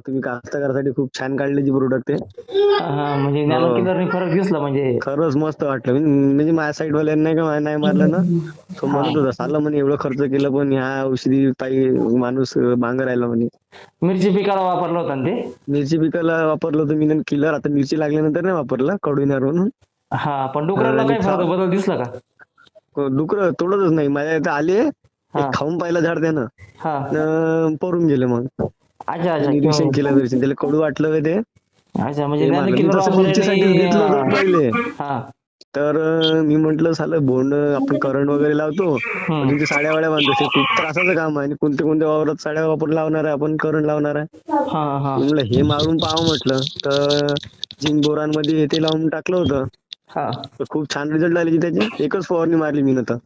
तुम्ही कास्तकारासाठी खूप छान काढले जी प्रोडक्ट आहे. हा म्हणजे किलरने फरक दिसला म्हणजे. खरंच मस्त वाटलं. म्हणजे माझ्या साईड वाल्यानं नाही का नाही मारलं ना? तो म्हणत होता साला म्हणे एवढं खर्च केलं पण ह्या औषधी ताई माणूस मागं राहिला म्हणे. मिरची पिकाला वापरलं होतं ना ते? मिरची पिकाला वापरलं होतं मी किलर आता मिरची लागल्यानंतर नाही वापरलं कडू येणार म्हणून. हा पण डुकराला काय फरक बदल दिसला का? डुकर तोडतच नाही. माझ्या इथं आले हा. खाऊन पाहिलं झाड त्यानं. हा. पळून गेले मग. अच्छा अच्छा निरीक्षण किंवा- केलं तरी त्याला कडू वाटलं का ते? अच्छा म्हणजे ते नॅनो मारलं. मी किलर तसं मिरचीसाठी घेतलं होतं वापरल्याने पहिले. हा. तर मी म्हंटल झालं बोंड आपण करंट वगैरे लावतो अजून ते साड्या वाड्या बांधतो ते खूप त्रासाचं काम आहे आणि कोणत्या कोणत्या वावरात साड्या वापर लावणार आहे आपण करंट लावणार आहे. हा हा. हे मारून पाहावं म्हटलं. तर झिंक बोरानमध्ये ते लावून टाकलं होतं. हा. तर खूप छान रिझल्ट आले त्याचे. एकच फवारणी मारली मी तर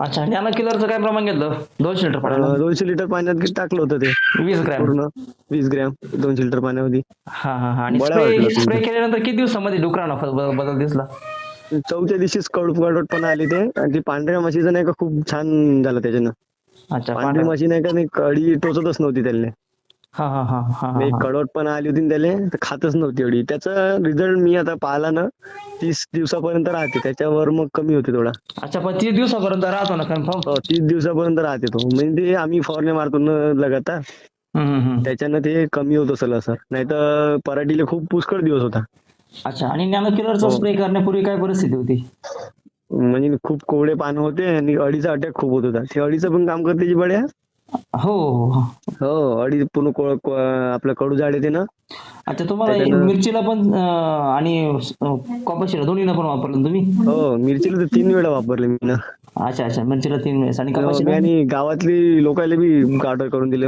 अच्छा नॅनो किलरचं काय प्रमाण घेतलं? दोनशे लिटर पाण्यात दोनशे लिटर पाण्यात टाकलं होतं ते? वीस ग्रॅम. पूर्ण वीस ग्रॅम दोनशे लिटर पाण्यामध्ये. हा हा हा. आणि स्प्रे केल्यानंतर किती दिवसामध्ये डुकरांना बदल दिसला? चौथ्या दिवशीच कडू कडवटपणा आली ते. आणि ते पांढऱ्या म्हशीचं नाही का खूप छान झालं त्याच्यानं. अच्छा पांढरी पांढरा म्हशी नाही का नाही कडी टोचतच नव्हती त्याला. हा हा हा हा हा, एक हा कडवटपणा आली होती ना त्याले तर खातच नव्हती एवढी. त्याचा रिझल्ट मी आता पाहिला ना तीस दिवसापर्यंत राहते. त्याच्यावर मग कमी होते थोडा. अच्छा पण तीस दिवसापर्यंत राहतो ना कन्फर्म हो, तीस दिवसापर्यंत राहते तो. म्हणजे ते आम्ही फवारणी मारतो ना लगातार. त्याच्यानं ते कमी होत असेल सर नाही तर पराठीला खूप पुष्कळ दिवस होता. अच्छा आणि नॅनो किलरचा हो. स्प्रे करण्यापूर्वी काय परिस्थिती होती? म्हणजे खूप कोवळे पानं होते आणि अडीचा अटॅक खूप होत होता. ते अडीचं पण काम करते जी बड्या? हो हो हो. हो अडी पूर्ण आपलं कडू झाड येते ना? अच्छा तुम्हाला मिरचीला पण आणि कपाशीला दोन्हीला पण वापरलं तुम्ही? हो मिरचीला तर तीन वेळा वापरले मी ना. अच्छा अच्छा मिरचीला तीन वेळेस. आणि हो, कपाशीला? आणि गावातली लोकांना बी ऑर्डर करून दिले.